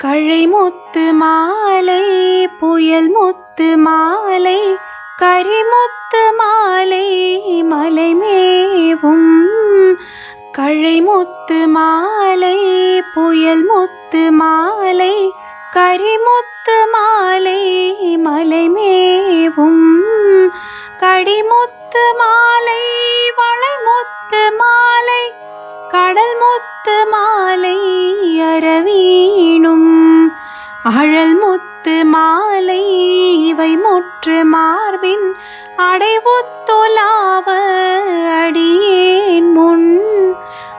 கழை முத்து மாலை புயல் முத்து மாலை கரிமுத்து மாலை மலை மேவும் கழை முத்து மாலை புயல் முத்து மாலை கரிமுத்து மாலை மலை மேவும் கடிமுத்து மாலை வளைமுத்து மாலை கடல் முத்து மாலை அரவீணும் அழல் முத்து மாலை இவை முற்று மார்பின் அடைவுத்தொலாவ அடியேன் முன்.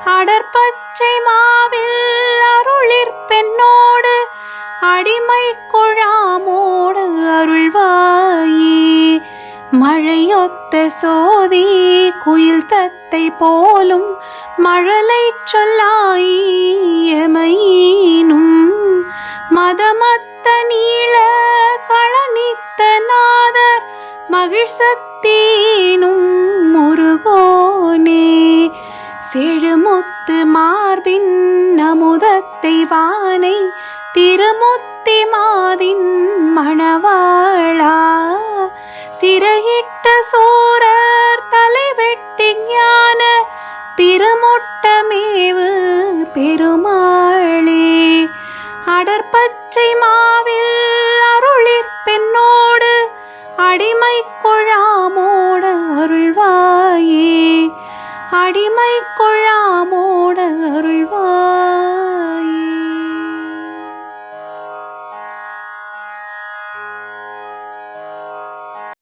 அடற்பச்சை மாவில் அருளிற் பெண்ணோடு அடிமை குழாமோடு அருள்வாயே. மழையொத்த சோதி குயில் தத்தை போலும் மழலை சொல்லாயி சொல்லாயியமையினும் மதமத்த நீள களனித்த நாதர் மகிழ்சத்தீனும் முருகோனே. செழுமுத்து மார்பின் அமுதத்தை வானை திருமுத்தி மாதின் மணவாளா. சிறகிட்ட சோரர் தலைவர் அடற்பச்சை மாவில்